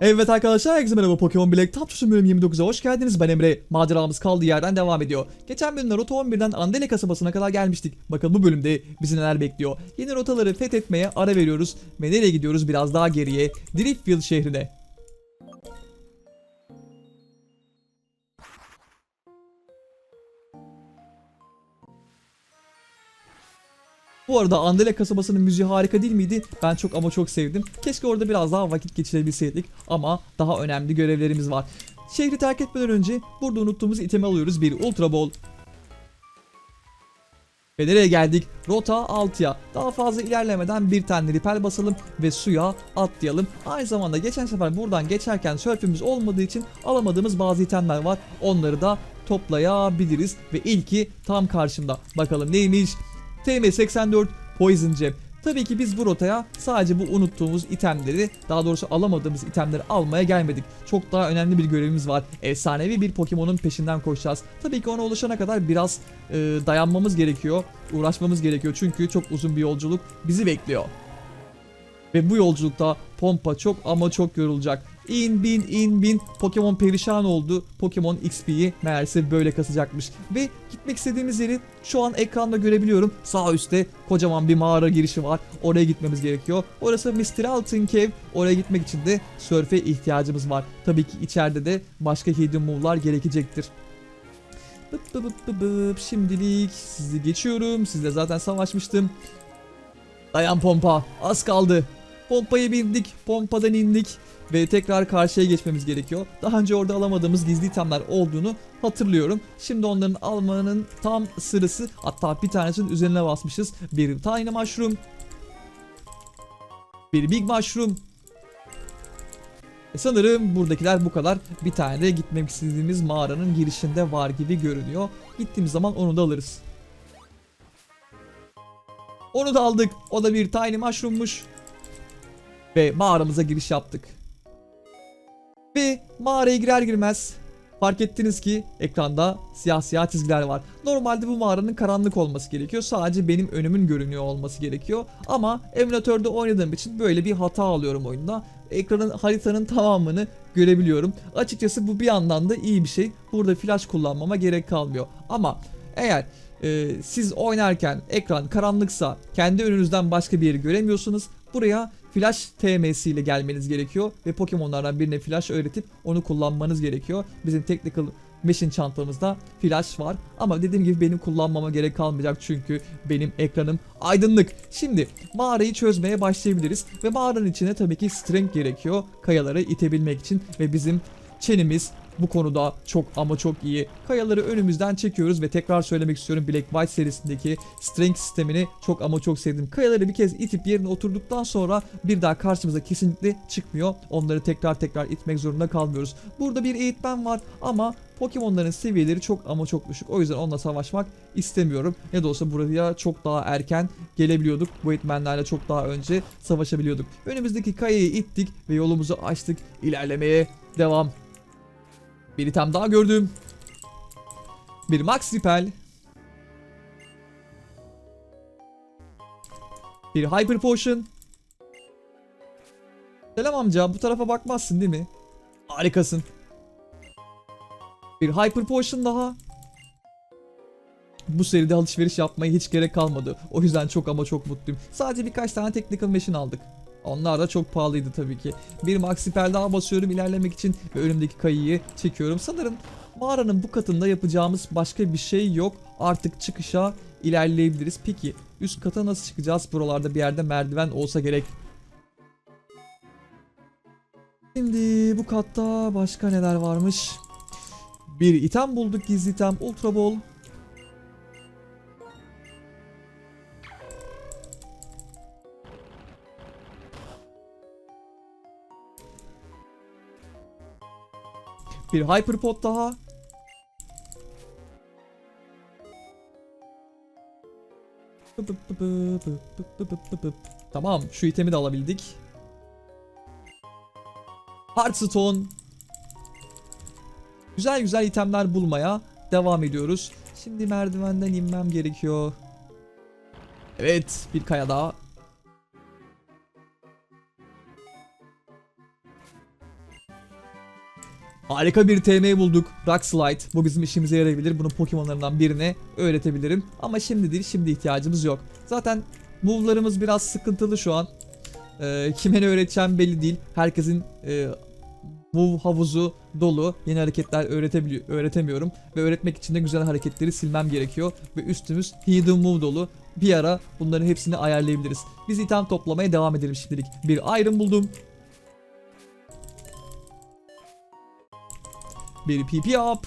Evet arkadaşlar herkese merhaba Pokemon Black Top Tuşu bölüm 29'a hoş geldiniz. Ben Emre. Maceramız kaldığı yerden devam ediyor. Geçen bölümde Rota 11'den Andele kasabasına kadar gelmiştik. Bakalım bu bölümde bizi neler bekliyor. Yeni rotaları fethetmeye ara veriyoruz. Ve nereye gidiyoruz biraz daha geriye? Driftfield şehrine. Bu arada Andele kasabasının müziği harika değil miydi? Ben çok ama çok sevdim. Keşke orada biraz daha vakit geçirebilseydik ama daha önemli görevlerimiz var. Şehri terk etmeden önce burada unuttuğumuz itemi alıyoruz bir Ultra Ball. Ve nereye geldik? Rota 6'ya. Daha fazla ilerlemeden bir tane ripel basalım ve suya atlayalım. Aynı zamanda geçen sefer buradan geçerken sörfümüz olmadığı için alamadığımız bazı itemler var. Onları da toplayabiliriz. Ve ilki tam karşımda. Bakalım neymiş? TM84 Poison Gem. Tabii ki biz bu rotaya sadece bu unuttuğumuz itemleri, daha doğrusu alamadığımız itemleri almaya gelmedik. Çok daha önemli bir görevimiz var. Efsanevi bir Pokemon'un peşinden koşacağız. Tabii ki ona ulaşana kadar biraz e, dayanmamız gerekiyor, uğraşmamız gerekiyor. Çünkü çok uzun bir yolculuk bizi bekliyor. Ve bu yolculukta Pompa çok ama çok yorulacak. İn bin in bin Pokemon perişan oldu. Pokemon XP'yi meğerse böyle kasacakmış. Ve gitmek istediğimiz yeri şu an ekranda görebiliyorum. Sağ üstte kocaman bir mağara girişi var. Oraya gitmemiz gerekiyor. Orası Mr. Alton Cave. Oraya gitmek için de sörfe ihtiyacımız var. Tabii ki içeride de başka hidden move'lar gerekecektir. Bıp bıp bıp bıp. Şimdilik sizi geçiyorum. Sizle zaten savaşmıştım. Dayan pompa. Az kaldı. Pompayı bindik. Pompadan indik. Ve tekrar karşıya geçmemiz gerekiyor. Daha önce orada alamadığımız gizli itemler olduğunu hatırlıyorum. Şimdi onların almanın tam sırası. Hatta bir tanesinin üzerine basmışız. Bir Tiny Mushroom. Bir Big Mushroom. E sanırım buradakiler bu kadar. Bir tane de gitmek istediğimiz mağaranın girişinde var gibi görünüyor. Gittiğimiz zaman onu da alırız. Onu da aldık. O da bir Tiny Mushroom'muş. Ve mağaramıza giriş yaptık. Ve mağaraya girer girmez fark ettiniz ki ekranda siyah siyah çizgiler var. Normalde bu mağaranın karanlık olması gerekiyor. Sadece benim önümün görünüyor olması gerekiyor. Ama emülatörde oynadığım için böyle bir hata alıyorum oyunda. Ekranın haritanın tamamını görebiliyorum. Açıkçası bu bir yandan da iyi bir şey. Burada flash kullanmama gerek kalmıyor. Ama eğer e, siz oynarken ekran karanlıksa kendi önünüzden başka bir yeri göremiyorsunuz. Buraya flash TM'si ile gelmeniz gerekiyor ve Pokemon'lardan birine flash öğretip onu kullanmanız gerekiyor. Bizim Technical Machine çantamızda flash var ama dediğim gibi benim kullanmama gerek kalmayacak çünkü benim ekranım aydınlık. Şimdi mağarayı çözmeye başlayabiliriz ve mağaranın içine tabii ki strength gerekiyor kayaları itebilmek için ve bizim çenimiz bu konuda çok ama çok iyi. Kayaları önümüzden çekiyoruz ve tekrar söylemek istiyorum Black White serisindeki strength sistemini çok ama çok sevdim. Kayaları bir kez itip yerine oturduktan sonra bir daha karşımıza kesinlikle çıkmıyor. Onları tekrar tekrar itmek zorunda kalmıyoruz. Burada bir eğitmen var ama Pokemon'ların seviyeleri çok ama çok düşük. O yüzden onunla savaşmak istemiyorum. Ne de olsa buraya çok daha erken gelebiliyorduk. Bu eğitmenlerle çok daha önce savaşabiliyorduk. Önümüzdeki kayayı ittik ve yolumuzu açtık. İlerlemeye devam. Bir item daha gördüm. Bir Max Repel. Bir Hyper Potion. Selam amca bu tarafa bakmazsın değil mi? Harikasın. Bir Hyper Potion daha. Bu seride alışveriş yapmaya hiç gerek kalmadı. O yüzden çok ama çok mutluyum. Sadece birkaç tane Technical Machine aldık. Onlar da çok pahalıydı tabii ki. Bir maxi pel daha basıyorum ilerlemek için ve önümdeki kayıyı çekiyorum. Sanırım mağaranın bu katında yapacağımız başka bir şey yok. Artık çıkışa ilerleyebiliriz. Peki üst kata nasıl çıkacağız? Buralarda bir yerde merdiven olsa gerek. Şimdi bu katta başka neler varmış? Bir item bulduk gizli item Ultra Ball. Bir Hyperpod daha. Tamam şu itemi de alabildik. Hearthstone. Güzel güzel itemler bulmaya devam ediyoruz. Şimdi merdivenden inmem gerekiyor. Evet bir kaya daha. Harika bir TM bulduk. Rock Slide. Bu bizim işimize yarayabilir. Bunu Pokemon'larından birine öğretebilirim. Ama şimdi değil, şimdi ihtiyacımız yok. Zaten move'larımız biraz sıkıntılı şu an. Ee, kime ne öğreteceğim belli değil. Herkesin e, move havuzu dolu. Yeni hareketler öğretebiliyor, öğretemiyorum. Ve öğretmek için de güzel hareketleri silmem gerekiyor. Ve üstümüz hidden move dolu. Bir ara bunların hepsini ayarlayabiliriz. Biz item toplamaya devam edelim şimdilik. Bir iron buldum. Bir PP up.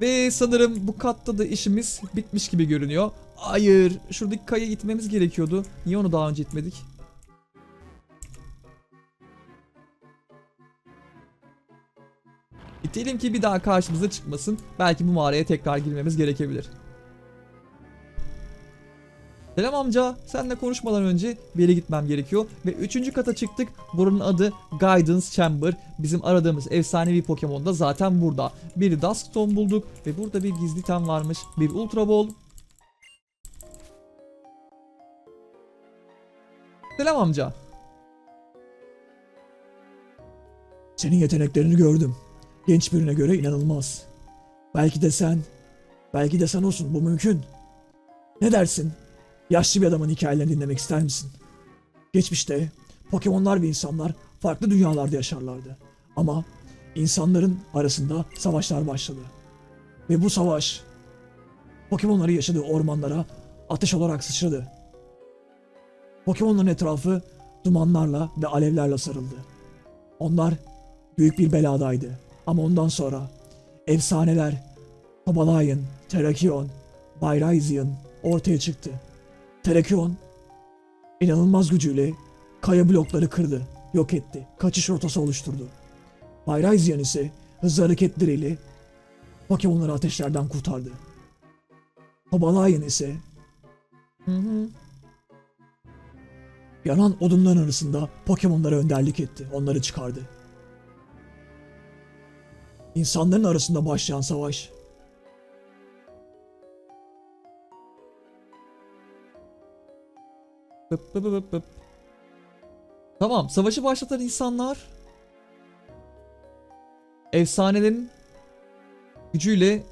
Ve sanırım bu katta da işimiz bitmiş gibi görünüyor. Hayır, şuradaki kaya itmemiz gerekiyordu. Niye onu daha önce itmedik? İtelim ki bir daha karşımıza çıkmasın. Belki bu mağaraya tekrar girmemiz gerekebilir. Selam amca. Seninle konuşmadan önce bir yere gitmem gerekiyor. Ve üçüncü kata çıktık. Buranın adı Guidance Chamber. Bizim aradığımız efsanevi Pokemon da zaten burada. Bir Duskstone bulduk. Ve burada bir gizli tem varmış. Bir Ultra Ball. Selam amca. Senin yeteneklerini gördüm. Genç birine göre inanılmaz. Belki de sen, belki de sen olsun bu mümkün. Ne dersin? Yaşlı bir adamın hikayelerini dinlemek ister misin? Geçmişte Pokemonlar ve insanlar farklı dünyalarda yaşarlardı. Ama insanların arasında savaşlar başladı. Ve bu savaş Pokemonların yaşadığı ormanlara ateş olarak sıçradı. Pokemonların etrafı dumanlarla ve alevlerle sarıldı. Onlar büyük bir beladaydı. Ama ondan sonra efsaneler Tobalayan, Terrakion, Bayrazian ortaya çıktı. Terrakion inanılmaz gücüyle kaya blokları kırdı, yok etti, kaçış rotası oluşturdu. Bayrazian ise hızlı hareketleriyle Pokemon'ları ateşlerden kurtardı. Tobalayan ise Hı hı. yanan odunların arasında Pokemon'lara önderlik etti, onları çıkardı. İnsanların arasında başlayan savaş Bıp bıp bıp bıp. Tamam, savaşı başlatan insanlar efsanelerin gücüyle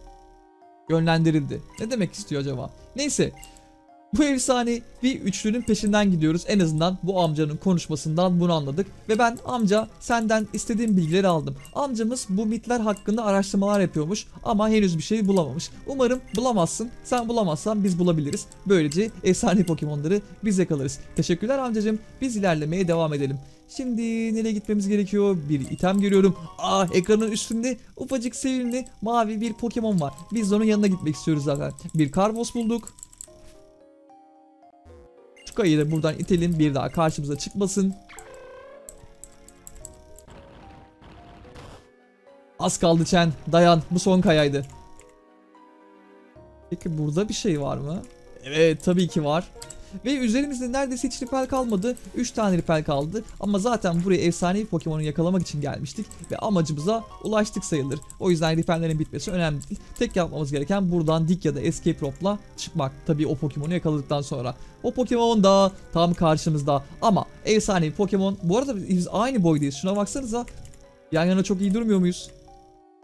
yönlendirildi. Ne demek istiyor acaba? Neyse. Bu efsane bir üçlünün peşinden gidiyoruz. En azından bu amcanın konuşmasından bunu anladık. Ve ben amca senden istediğim bilgileri aldım. Amcamız bu mitler hakkında araştırmalar yapıyormuş ama henüz bir şey bulamamış. Umarım bulamazsın. Sen bulamazsan biz bulabiliriz. Böylece efsane Pokemon'ları biz yakalarız. Teşekkürler amcacım. Biz ilerlemeye devam edelim. Şimdi nereye gitmemiz gerekiyor? Bir item görüyorum. Aa ekranın üstünde ufacık sevimli mavi bir Pokemon var. Biz onun yanına gitmek istiyoruz zaten. Bir Karvos bulduk. Da buradan itelim bir daha karşımıza çıkmasın. Az kaldı Chen. Dayan. Bu son kayaydı. Peki burada bir şey var mı? Evet tabii ki var. Ve üzerimizde neredeyse hiç ripel kalmadı. 3 tane ripel kaldı. Ama zaten buraya efsanevi Pokemon'u yakalamak için gelmiştik. Ve amacımıza ulaştık sayılır. O yüzden ripellerin bitmesi önemli değil. Tek yapmamız gereken buradan dik ya da escape rope'la çıkmak. Tabii o Pokemon'u yakaladıktan sonra. O Pokemon da tam karşımızda. Ama efsanevi Pokemon. Bu arada biz aynı boydayız. Şuna baksanıza. Yan yana çok iyi durmuyor muyuz?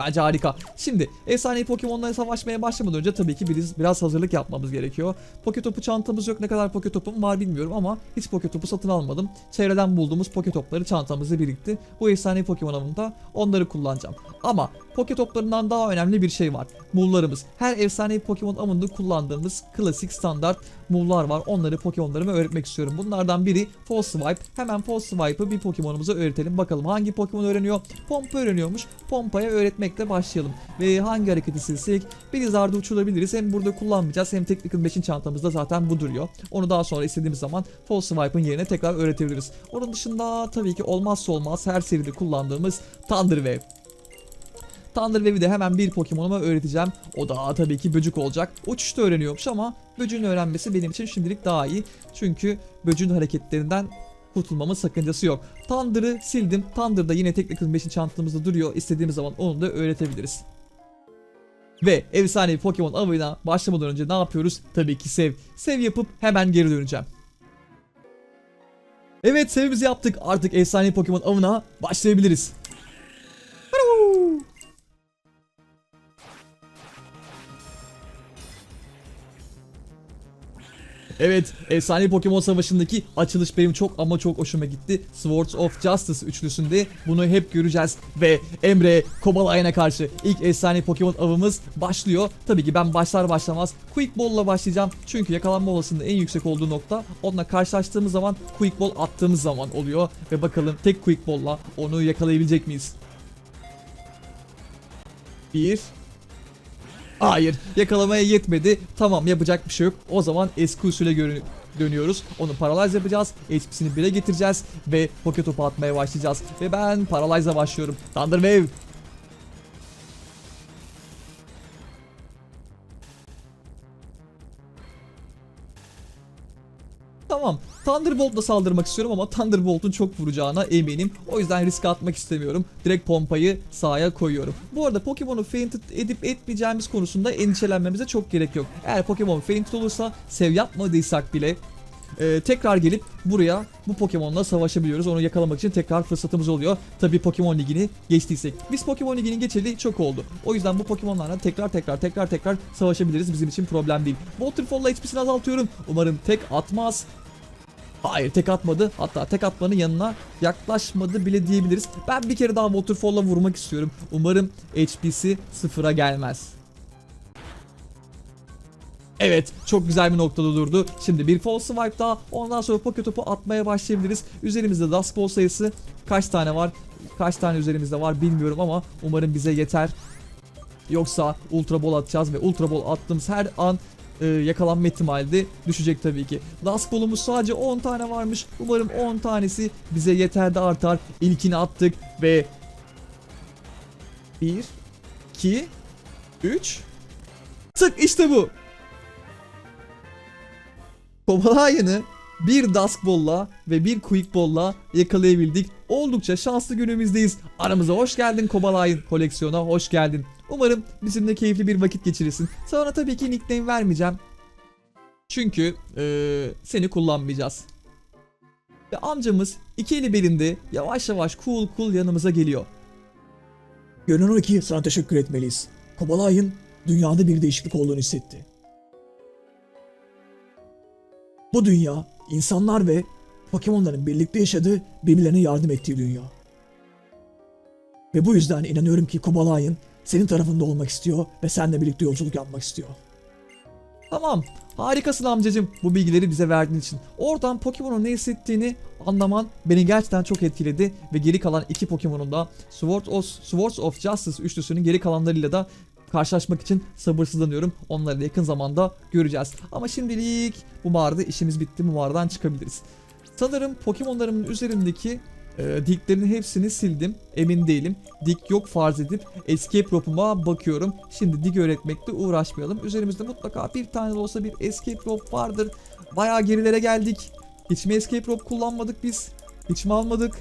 Bence harika. Şimdi efsanevi Pokemon'la savaşmaya başlamadan önce tabii ki biraz, biraz hazırlık yapmamız gerekiyor. Poketopu çantamız yok. Ne kadar Poketopum var bilmiyorum ama hiç Poketopu satın almadım. Çevreden bulduğumuz Poketopları çantamızda birikti. Bu efsanevi Pokemon avında onları kullanacağım. Ama Poketoplarından daha önemli bir şey var. Mullarımız. Her efsanevi Pokemon avında kullandığımız klasik standart mullar var. Onları Pokemon'larıma öğretmek istiyorum. Bunlardan biri Swipe. Hemen Swipe'ı bir Pokemon'umuza öğretelim. Bakalım hangi Pokemon öğreniyor? Pompa öğreniyormuş. Pompaya öğretmekle başlayalım. Ve hangi hareketi silsek? Blizzard'ı uçurabiliriz. Hem burada kullanmayacağız hem Technical 5'in çantamızda zaten bu duruyor. Onu daha sonra istediğimiz zaman Swipe'ın yerine tekrar öğretebiliriz. Onun dışında tabii ki olmazsa olmaz her seride kullandığımız Thunder Wave. Thunder Wave'i de hemen bir Pokemon'uma öğreteceğim. O da tabii ki böcük olacak. Uçuşta öğreniyormuş ama böcüğün öğrenmesi benim için şimdilik daha iyi. Çünkü böcüğün hareketlerinden kurtulmamın sakıncası yok. Thunder'ı sildim. Thunder da yine Technical 5'in çantamızda duruyor. İstediğimiz zaman onu da öğretebiliriz. Ve efsanevi Pokemon avına başlamadan önce ne yapıyoruz? Tabii ki sev. Sev yapıp hemen geri döneceğim. Evet sevimizi yaptık. Artık efsanevi Pokemon avına başlayabiliriz. Evet, Efsane Pokemon Savaşı'ndaki açılış benim çok ama çok hoşuma gitti. Swords of Justice üçlüsünde bunu hep göreceğiz. Ve Emre Kobalayına karşı ilk Efsane Pokemon avımız başlıyor. Tabii ki ben başlar başlamaz Quick Ball'la başlayacağım. Çünkü yakalanma olasılığının en yüksek olduğu nokta onunla karşılaştığımız zaman Quick Ball attığımız zaman oluyor. Ve bakalım tek Quick Ball'la onu yakalayabilecek miyiz? Bir, Hayır yakalamaya yetmedi. Tamam yapacak bir şey yok. O zaman eski usule dönüyoruz. Onu paralize yapacağız. HP'sini 1'e getireceğiz. Ve poke topu atmaya başlayacağız. Ve ben paralize'a başlıyorum. Thunder Wave. Tamam. Thunderbolt'la saldırmak istiyorum ama Thunderbolt'un çok vuracağına eminim. O yüzden risk atmak istemiyorum. Direkt pompayı sahaya koyuyorum. Bu arada Pokemon'u faint edip etmeyeceğimiz konusunda endişelenmemize çok gerek yok. Eğer Pokemon faint olursa sev yapmadıysak bile e, tekrar gelip buraya bu Pokemon'la savaşabiliyoruz. Onu yakalamak için tekrar fırsatımız oluyor. Tabii Pokemon Ligi'ni geçtiysek. Biz Pokemon Ligi'nin geçeli çok oldu. O yüzden bu Pokemon'larla tekrar tekrar tekrar tekrar savaşabiliriz. Bizim için problem değil. Waterfall'la HP'sini azaltıyorum. Umarım tek atmaz. Hayır tek atmadı. Hatta tek atmanın yanına yaklaşmadı bile diyebiliriz. Ben bir kere daha Waterfall'la vurmak istiyorum. Umarım HP'si sıfıra gelmez. Evet çok güzel bir noktada durdu. Şimdi bir false swipe daha ondan sonra poke topu atmaya başlayabiliriz. Üzerimizde Dusk Ball sayısı kaç tane var? Kaç tane üzerimizde var bilmiyorum ama umarım bize yeter. Yoksa Ultra Ball atacağız ve Ultra Ball attığımız her an e, yakalanma ihtimali de düşecek tabii ki. Dusk Ball'umuz sadece 10 tane varmış. Umarım 10 tanesi bize yeter de artar. İlkini attık ve 1 2 3 Tık işte bu. Kobalayını bir Dusk Ball'la ve bir Quick Ball'la yakalayabildik. Oldukça şanslı günümüzdeyiz. Aramıza hoş geldin Kobalayın koleksiyona hoş geldin. Umarım bizimle keyifli bir vakit geçirirsin. Sana tabii ki nickname vermeyeceğim. Çünkü eee, seni kullanmayacağız. Ve amcamız iki eli belinde yavaş yavaş cool cool yanımıza geliyor. Görünen ki sana teşekkür etmeliyiz. Kobalayın dünyada bir değişiklik olduğunu hissetti. Bu dünya insanlar ve Pokemon'ların birlikte yaşadığı, birbirlerine yardım ettiği dünya. Ve bu yüzden inanıyorum ki Kobalayın senin tarafında olmak istiyor ve seninle birlikte yolculuk yapmak istiyor. Tamam. Harikasın amcacım bu bilgileri bize verdiğin için. Oradan Pokemon'un ne hissettiğini anlaman beni gerçekten çok etkiledi ve geri kalan iki Pokemon'un da Sword of, Swords of Justice üçlüsünün geri kalanlarıyla da karşılaşmak için sabırsızlanıyorum. Onları da yakın zamanda göreceğiz. Ama şimdilik bu mağarada işimiz bitti. Bu mağaradan çıkabiliriz. Sanırım Pokemon'larımın üzerindeki e, diklerin hepsini sildim. Emin değilim. Dik yok farz edip escape rope'uma bakıyorum. Şimdi dik öğretmekle uğraşmayalım. Üzerimizde mutlaka bir tane de olsa bir escape rope vardır. Bayağı gerilere geldik. Hiç mi escape rope kullanmadık biz? Hiç mi almadık?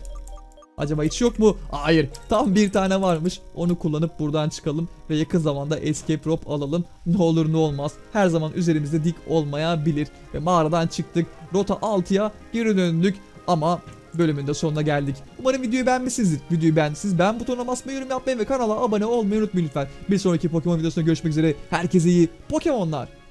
Acaba hiç yok mu? Hayır. Tam bir tane varmış. Onu kullanıp buradan çıkalım ve yakın zamanda escape rope alalım. Ne olur ne olmaz. Her zaman üzerimizde dik olmayabilir. Ve mağaradan çıktık. Rota 6'ya geri döndük. Ama bölümün de sonuna geldik. Umarım videoyu beğenmişsinizdir. Videoyu beğendiyseniz beğen butonuna basmayı, yorum yapmayı ve kanala abone olmayı unutmayın lütfen. Bir sonraki Pokemon videosunda görüşmek üzere. Herkese iyi Pokemonlar.